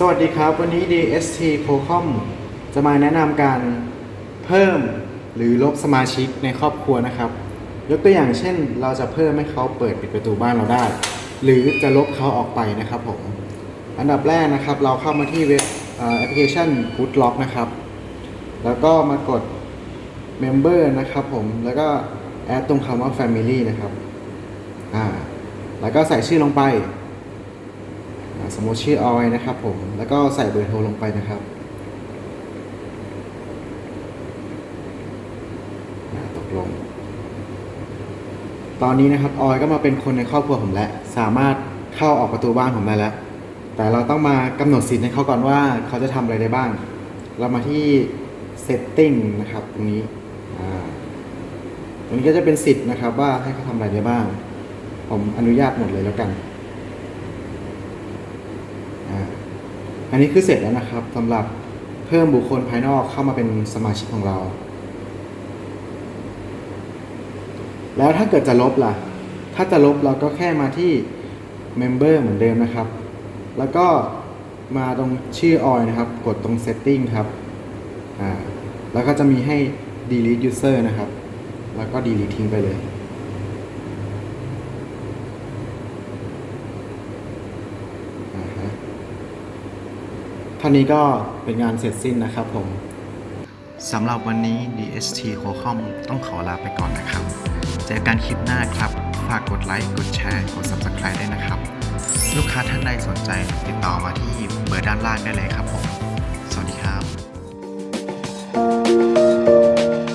สวัสดีครับ วันนี้ DST p o c o m จะมาแนะนำการเพิ่มหรือลบสมาชิกในครอบครัวนะครับ ยกตัวอย่างเช่น เราจะเพิ่มให้เขาเปิดปิดประตูบ้านเราได้ หรือจะลบเขาออกไปนะครับผม อันดับแรกนะครับ เราเข้ามาที่เว็บแอปพลิเคชัน Good Lock นะครับ แล้วก็มากด Member นะครับผม แล้วก็แอดตรงคำว่า Family นะครับ อ่า แล้วก็ใส่ชื่อลงไป สมมติชื่อออยนะครับผมแล้วก็ใส่เบอร์โทรลงไปนะครับตกลง ตอนนี้นะครับออยก็มาเป็นคนในครอบครัวผมแล้วสามารถเข้าออกประตูบ้านผมได้แล้ว แต่เราต้องมากำหนดสิทธิ์ให้เขาก่อนว่าเขาจะทำอะไรได้บ้าง เรามาที่ setting นะครับตรงนี้ตรงนี้ก็จะเป็นสิทธิ์นะครับว่าให้เขาทำอะไรได้บ้าง ผมอนุญาตหมดเลยแล้วกัน อ่า อันนี้คือเสร็จแล้วนะครับสำหรับเพิ่มบุคคลภายนอกเข้ามาเป็นสมาชิกของเรา แล้วถ้าเกิดจะลบล่ะ ถ้าจะลบเราก็แค่มาที่ Member เหมือนเดิมนะครับ แล้วก็มาตรงชื่อออยนะครับ กดตรง Setting ครับอ่าแล้วก็จะมีให้ delete user นะครับ แล้วก็ delete ทิ้งไปเลย อ่าฮะเท่านี้ก็เป็นงานเสร็จสิ้นนะครับผมสำหรับวันนี้ DST c o c o m ต้องขอลาไปก่อนนะครับ เจอกันคลิปหน้าครับ ฝากกดไลค์ กดแชร์ กด Subscribe ด้นะครับ ลูกค้าท่านใดสนใจติดต่อมาที่เบอร์ด้านล่างได้เลยครับผม สวัสดีครับ